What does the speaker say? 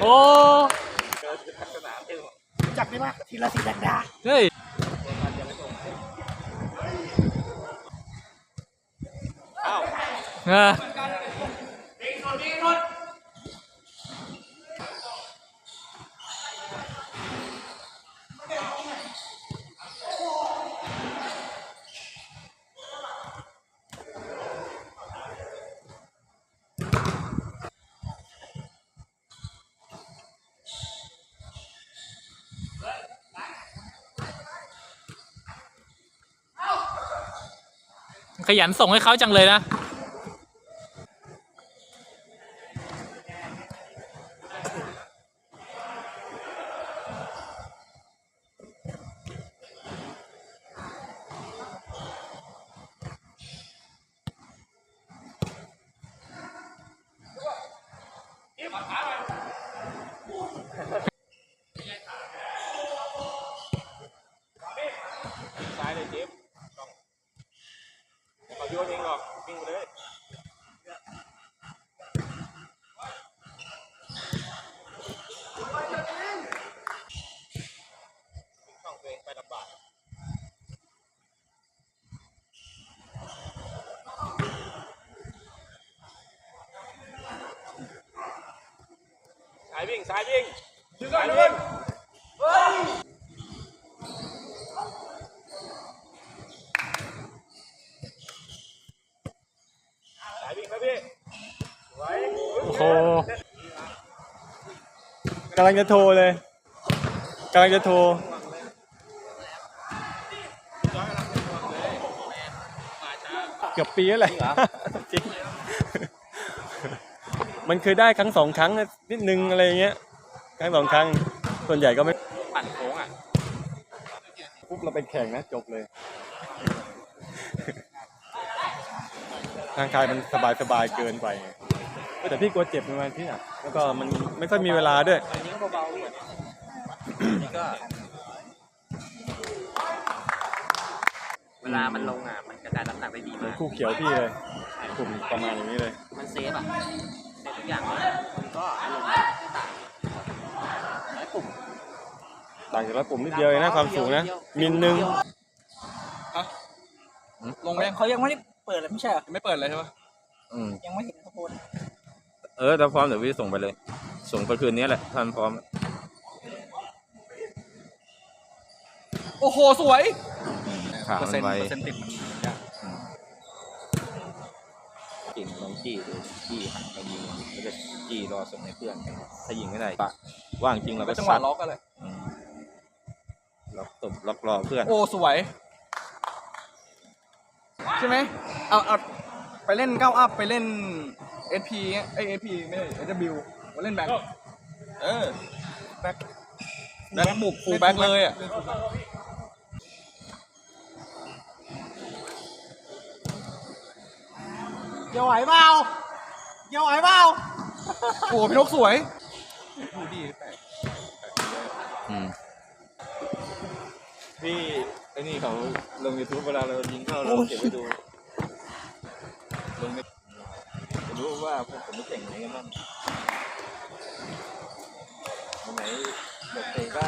โอ้เจอทัศนาเต็มจับได้ปะทีละสีดักดาเฮ้ยอ้าวอะ ขยันส่งให้เขาจังเลยนะซ้าเลยเจฟต้องเขาโยน เองหรอกวิ่งไปเลยช่องตัวเองไปลำบากสายวิ่งสายวิ่งสายวิ่ง สายวิ่งครับพี่ไว้ โอ้โห กำลังจะโทรเลยกำลังจะโทรเกือบปีแล้วแหละจริงมันเคยได้ครั้งสองครั้งนิดนึงอะไรอย่างเงี้ยครั้งสองครั้ง ส่วนใหญ่ก็ไม่ปั่นโค้งอะปุ๊บเราไปแข่งนะจบเลยทางกายมันสบายสบายๆเกินไปไง แต่พี่กลัวเจ็บในวันที่อะแล้วก็มันไม่ค่อยมีเวลาด้วย อันนี้ก็เบาๆพี่นี่ก็ เวลามันลงอะ มันกระจายน้ำหนักได้ดีเหมือมานกคู่เขียวพี่เลยกลุ่มประมาณอย่างนี้เลย มันเซฟอะเซฟทุกอย่างเลยมันก็อารมณ์ต่างแล้วกลุ่มต่างจากร้อยปุ่มนิดเดียวเองนะความสูงนะ มิลหนึ่งลงไปเขายังไม่ได้เปิดเลยไม่ใช่เหรอไม่เปิดเลยใช่ปะอืมยังไม่เห็นข้าวโพด เออถ้าพร้อมเดี๋ยวพี่ส่งไปเลย ส่งไปคืนนี้แหละท่านพร้อม โอ้โห สวยขามันไวเปอร์เซ็นต์ติดมันยากกิ่งลองจี้ดูจี้หันไปยิงแล้วก็จี้รอส่งให้เพื่อนถ้ายิงไม่ได้ปะว่างจริงเราก็จังหวะซัดล็อกกันเลยอืมล็อกตบล็อกรอเพื่อน โอ้ สวย ใช่ไหมเอาเอาไปเล่นก้าอัพไปเล่น SP เงี้ยไอ SP ไม่ใช่ SW มาเล่นแบ็คเออแบ็คแบ็คบุกฟูลแบ็คเลยอะ เดี๋ยวไหวเปล่าเดี๋ยวไหวเปล่าโอ้พี่นกสวยดูดีแปลกอืมพี่ไอ้นี่เขาลงยูทูบเวลาเรายิงเข้าเราเก็บไว้ดู ลงไปจะรู้ ว่าพวกผมไม่เก่งไหนกันบ้างวันไหนเด็กเตะก็